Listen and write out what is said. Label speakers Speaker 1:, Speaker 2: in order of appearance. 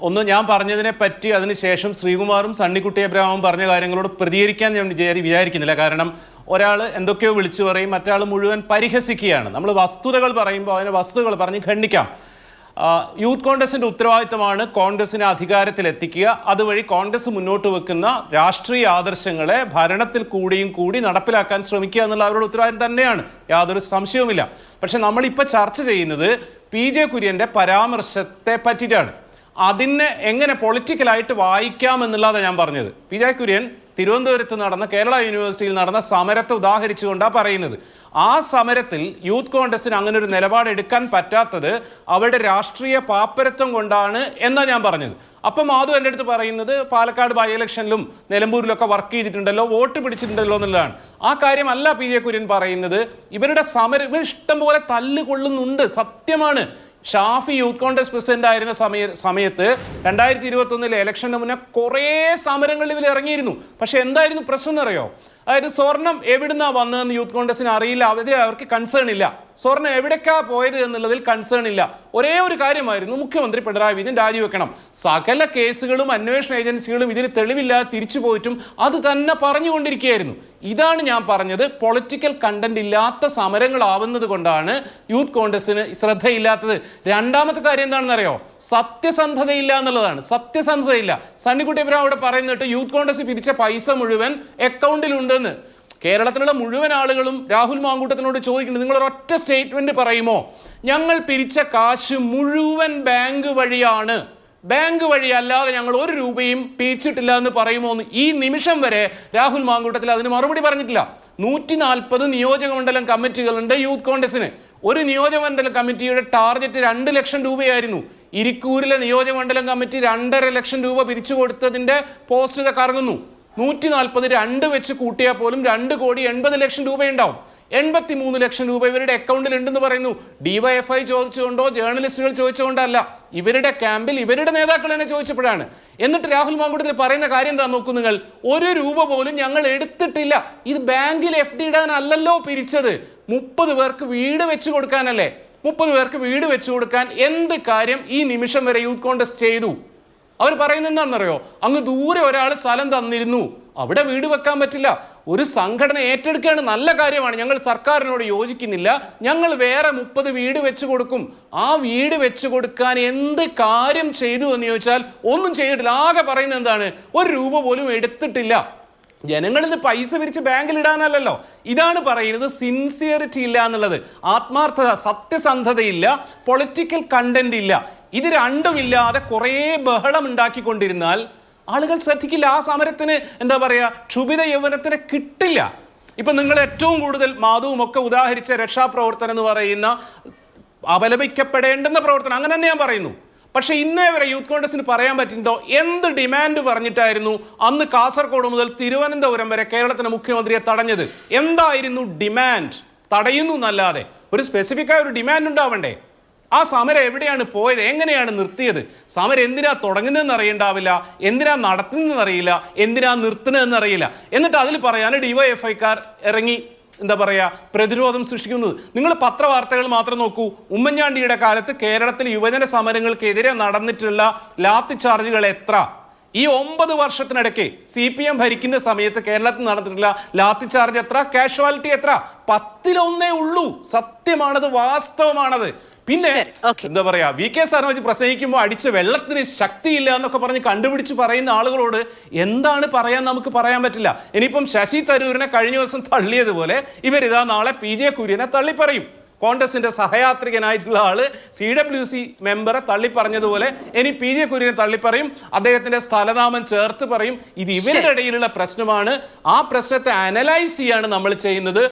Speaker 1: ഒന്ന് ഞാൻ പറഞ്ഞതിനെ പറ്റി അതിനുശേഷം ശ്രീകുമാറും സണ്ണിക്കുട്ടി അബ്രഹാമും പറഞ്ഞ കാര്യങ്ങളോട് പ്രതികരിക്കാൻ ഞാൻ വിചാരി വിചാരിക്കുന്നില്ല. കാരണം ഒരാൾ എന്തൊക്കെയോ വിളിച്ചു പറയും മറ്റാൾ മുഴുവൻ പരിഹസിക്കുകയാണ്. നമ്മൾ വസ്തുതകൾ പറയുമ്പോൾ അതിനെ വസ്തുതകൾ പറഞ്ഞ് ഖണ്ഡിക്കാം. യൂത്ത് കോൺഗ്രസിന്റെ ഉത്തരവാദിത്തമാണ് കോൺഗ്രസിനെ അധികാരത്തിലെത്തിക്കുക. അതുവഴി കോൺഗ്രസ് മുന്നോട്ട് വെക്കുന്ന രാഷ്ട്രീയ ആദർശങ്ങളെ ഭരണത്തിൽ കൂടിയും കൂടി നടപ്പിലാക്കാൻ ശ്രമിക്കുക എന്നുള്ള അവരുടെ ഉത്തരവാദിത്തം തന്നെയാണ്. യാതൊരു സംശയവുമില്ല. പക്ഷെ നമ്മളിപ്പോൾ ചർച്ച ചെയ്യുന്നത് പി ജെ കുര്യന്റെ പരാമർശത്തെ പറ്റിയിട്ടാണ്. അതിനെ എങ്ങനെ പൊളിറ്റിക്കലായിട്ട് വായിക്കാം എന്നുള്ളതാണ് ഞാൻ പറഞ്ഞത്. ജെ കുര്യൻ തിരുവനന്തപുരത്ത് നടന്ന കേരള യൂണിവേഴ്സിറ്റിയിൽ നടന്ന സമരത്തെ ഉദാഹരിച്ചുകൊണ്ടാണ് പറയുന്നത്. ആ സമരത്തിൽ യൂത്ത് കോൺഗ്രസിന് അങ്ങനെ ഒരു നിലപാട് എടുക്കാൻ പറ്റാത്തത് അവരുടെ രാഷ്ട്രീയ പാപ്പരത്വം കൊണ്ടാണ് എന്നാണ് ഞാൻ പറഞ്ഞത്. അപ്പം മാധു എന്റെ അടുത്ത് പറയുന്നത് പാലക്കാട് ബൈ ഇലക്ഷനിലും നിലമ്പൂരിലൊക്കെ വർക്ക് ചെയ്തിട്ടുണ്ടല്ലോ വോട്ട് പിടിച്ചിട്ടുണ്ടല്ലോ എന്നുള്ളതാണ്. ആ കാര്യമല്ല പി ജെ കുര്യൻ പറയുന്നത്. ഇവരുടെ സമരം ഇവർ ഇഷ്ടം പോലെ തല്ലുകൊള്ളുന്നുണ്ട് സത്യമാണ്. ഷാഫി യൂത്ത് കോൺഗ്രസ് പ്രസിഡന്റ് ആയിരുന്ന സമയ സമയത്ത് രണ്ടായിരത്തി ഇരുപത്തി ഒന്നിലെ ഇലക്ഷന് മുന്നേ കുറേ സമരങ്ങളിൽ ഇവർ ഇറങ്ങിയിരുന്നു. പക്ഷെ എന്തായിരുന്നു പ്രശ്നം എന്നറിയോ? അതായത് സ്വർണം എവിടുന്നാ വന്നതെന്ന് യൂത്ത് കോൺഗ്രസിന് അറിയില്ല. അതിൽ അവർക്ക് കൺസേൺ ഇല്ല. സ്വർണം എവിടേക്കാ പോയത് എന്നുള്ളതിൽ കൺസേൺ ഇല്ല. ഒരേ ഒരു കാര്യമായിരുന്നു മുഖ്യമന്ത്രി പിണറായി വിജയൻ രാജിവെക്കണം. സകല കേസുകളും അന്വേഷണ ഏജൻസികളും ഇതിന് തെളിവില്ലാതെ തിരിച്ചു പോയിട്ടും അത് തന്നെ പറഞ്ഞുകൊണ്ടിരിക്കുകയായിരുന്നു. ഇതാണ് ഞാൻ പറഞ്ഞത്. പൊളിറ്റിക്കൽ കണ്ടന്റ് ഇല്ലാത്ത സമരങ്ങളാവുന്നത് കൊണ്ടാണ് യൂത്ത് കോൺഗ്രസിന് ശ്രദ്ധയില്ലാത്തത്. രണ്ടാമത്തെ കാര്യം എന്താണെന്നറിയോ? സത്യസന്ധതയില്ല എന്നുള്ളതാണ്. സത്യസന്ധതയില്ല. സണ്ണിക്കുട്ടി അവിടെ പറയുന്നിട്ട് യൂത്ത് കോൺഗ്രസ് പിരിച്ച പൈസ മുഴുവൻ അക്കൗണ്ടിലുണ്ടെന്ന് കേരളത്തിലുള്ള മുഴുവൻ ആളുകളും രാഹുൽ മാങ്കൂട്ടത്തിനോട് ചോദിക്കുന്നത് നിങ്ങൾ ഒരൊറ്റ സ്റ്റേറ്റ്മെന്റ് പറയുമോ? ഞങ്ങൾ പിരിച്ച കാശ് മുഴുവൻ ബാങ്ക് വഴിയാണ്. ബാങ്ക് വഴി അല്ലാതെ ഞങ്ങൾ ഒരു രൂപയും പിരിച്ചിട്ടില്ല എന്ന് പറയുമോ എന്ന് ഈ നിമിഷം വരെ രാഹുൽ മാങ്കൂട്ടത്തിൽ അതിന് മറുപടി പറഞ്ഞിട്ടില്ല. നൂറ്റി നാൽപ്പത് നിയോജക മണ്ഡലം കമ്മിറ്റികളുണ്ട് യൂത്ത് കോൺഗ്രസിന് ഒരു നിയോജക മണ്ഡലം കമ്മിറ്റിയുടെ ടാർഗറ്റ് രണ്ട് ലക്ഷം രൂപയായിരുന്നു. ഇരിക്കൂരിലെ നിയോജക മണ്ഡലം കമ്മിറ്റി രണ്ടര ലക്ഷം രൂപ പിരിച്ചു കൊടുത്തതിന്റെ പോസ്റ്റ് ഇതൊക്കെ ഇറങ്ങുന്നു നൂറ്റി നാൽപ്പത് രണ്ട് വെച്ച് കൂട്ടിയാൽ പോലും രണ്ട് കോടി എൺപത് ലക്ഷം രൂപയുണ്ടാവും. എൺപത്തി മൂന്ന് ലക്ഷം രൂപ ഇവരുടെ അക്കൗണ്ടിൽ ഉണ്ടെന്ന് പറയുന്നു. ഡിവൈഎഫ്ഐ ചോദിച്ചുകൊണ്ടോ ജേർണലിസ്റ്റുകൾ ചോദിച്ചുകൊണ്ടല്ല. ഇവരുടെ ക്യാമ്പിൽ ഇവരുടെ നേതാക്കൾ തന്നെ ചോദിച്ചപ്പോഴാണ്. എന്നിട്ട് രാഹുൽ മാങ്കുടത്തിൽ പറയുന്ന കാര്യം എന്താ നോക്കൂ നിങ്ങൾ. ഒരു രൂപ പോലും ഞങ്ങൾ എടുത്തിട്ടില്ല. ഇത് ബാങ്കിൽ എഫ് ഡി ഇടാനല്ലല്ലോ പിരിച്ചത്. മുപ്പത് പേർക്ക് വീട് വെച്ച് കൊടുക്കാനല്ലേ? മുപ്പത് പേർക്ക് വീട് വെച്ചു കൊടുക്കാൻ എന്ത് കാര്യം ഈ നിമിഷം വരെ യൂത്ത് കോൺഗ്രസ് ചെയ്തു? അവർ പറയുന്നത് എന്താണെന്നറിയോ? അങ്ങ് ദൂരെ ഒരാൾ സ്ഥലം തന്നിരുന്നു. അവിടെ വീട് വെക്കാൻ പറ്റില്ല. ഒരു സംഘടന ഏറ്റെടുക്കുകയാണ് നല്ല കാര്യമാണ്. ഞങ്ങൾ സർക്കാരിനോട് യോജിക്കുന്നില്ല. ഞങ്ങൾ വേറെ മുപ്പത് വീട് വെച്ചു കൊടുക്കും. ആ വീട് വെച്ചു കൊടുക്കാൻ എന്ത് കാര്യം ചെയ്തു എന്ന് ചോദിച്ചാൽ ഒന്നും ചെയ്തിട്ടില്ല. ആകെ പറയുന്നത് എന്താണ്? ഒരു രൂപ പോലും എടുത്തിട്ടില്ല. ജനങ്ങളിൽ നിന്ന് പൈസ പിരിച്ച് ബാങ്കിൽ ഇടാനല്ലല്ലോ ഇതാണ് പറയുന്നത് സിൻസിയറിറ്റി ഇല്ല എന്നുള്ളത്. ആത്മാർത്ഥത സത്യസന്ധതയില്ല പൊളിറ്റിക്കൽ കണ്ടന്റ് ഇല്ല. ഇത് രണ്ടും ഇല്ലാതെ കുറേ ബഹളം ഉണ്ടാക്കിക്കൊണ്ടിരുന്നാൽ ആളുകൾ ശ്രദ്ധിക്കില്ല. ആ സമരത്തിന് എന്താ പറയുക ക്ഷുഭിത യൗവനത്തിന് കിട്ടില്ല. ഇപ്പൊ നിങ്ങൾ ഏറ്റവും കൂടുതൽ മാധുവും ഒക്കെ ഉദാഹരിച്ച രക്ഷാപ്രവർത്തനം എന്ന് പറയുന്ന അപലപിക്കപ്പെടേണ്ടുന്ന പ്രവർത്തനം. അങ്ങനെ തന്നെ ഞാൻ പറയുന്നു. പക്ഷെ ഇന്നേ വരെ യൂത്ത് കോൺഗ്രസിന് പറയാൻ പറ്റുന്നുണ്ടോ എന്ത് ഡിമാൻഡ് പറഞ്ഞിട്ടായിരുന്നു അന്ന് കാസർഗോഡ് മുതൽ തിരുവനന്തപുരം വരെ കേരളത്തിന്റെ മുഖ്യമന്ത്രിയെ തടഞ്ഞത്? എന്തായിരുന്നു ഡിമാൻഡ് തടയുന്നു എന്നല്ലാതെ. ഒരു സ്പെസിഫിക് ആയ ഒരു ഡിമാൻഡ് ഉണ്ടാവണ്ടേ? ആ സമരം എവിടെയാണ് പോയത്? എങ്ങനെയാണ് നിർത്തിയത്? സമരം എന്തിനാ തുടങ്ങുന്നതെന്ന് അറിയണ്ടാവില്ല? എന്തിനാ നടത്തുന്നതെന്ന് അറിയില്ല? എന്തിനാ നിർത്തുന്നതെന്ന് അറിയില്ല? എന്നിട്ട് അതിൽ പറയാൻ ഡിവൈഎഫ്ഐക്കാർ ഇറങ്ങി. എന്താ പറയുക പ്രതിരോധം സൃഷ്ടിക്കുന്നത്. നിങ്ങൾ പത്രവാർത്തകൾ മാത്രം നോക്കൂ. ഉമ്മൻചാണ്ടിയുടെ കാലത്ത് കേരളത്തിൽ യുവജന സമരങ്ങൾക്കെതിരെ നടന്നിട്ടുള്ള ലാത്തി ചാർജുകൾ എത്ര? ഈ ഒമ്പത് വർഷത്തിനിടയ്ക്ക് സി പി എം ഭരിക്കുന്ന സമയത്ത് കേരളത്തിൽ നടന്നിട്ടുള്ള ലാത്തി ചാർജ് എത്ര? കാഷ്വാലിറ്റി എത്ര? പത്തിലൊന്നേ ഉള്ളൂ. സത്യമാണത് വാസ്തവമാണത്. പിന്നെ എന്താ പറയാ വി കെ സരോജ് പ്രസംഗിക്കുമ്പോൾ അടിച്ച വെള്ളത്തിന് ശക്തിയില്ല എന്നൊക്കെ പറഞ്ഞ് കണ്ടുപിടിച്ച് പറയുന്ന ആളുകളോട് എന്താണ് പറയാൻ നമുക്ക് പറയാൻ പറ്റില്ല? ഇനിയിപ്പം ശശി തരൂരിനെ കഴിഞ്ഞ ദിവസം തള്ളിയതുപോലെ ഇവരിതാ നാളെ പി ജെ കുര്യനെ തള്ളി പറയും കോൺഗ്രസിന്റെ സഹയാത്രികനായിട്ടുള്ള ആൾ സി ഡബ്ല്യു സി മെമ്പറെ തള്ളി പറഞ്ഞതുപോലെ ഇനി പി ജെ കുര്യനെ തള്ളിപ്പറയും. അദ്ദേഹത്തിന്റെ സ്ഥലനാമം ചേർത്ത് പറയും. ഇത് ഇവരുടെ ഇടയിലുള്ള പ്രശ്നമാണ്. ആ പ്രശ്നത്തെ അനലൈസ് ചെയ്യാണ് നമ്മൾ ചെയ്യുന്നത്.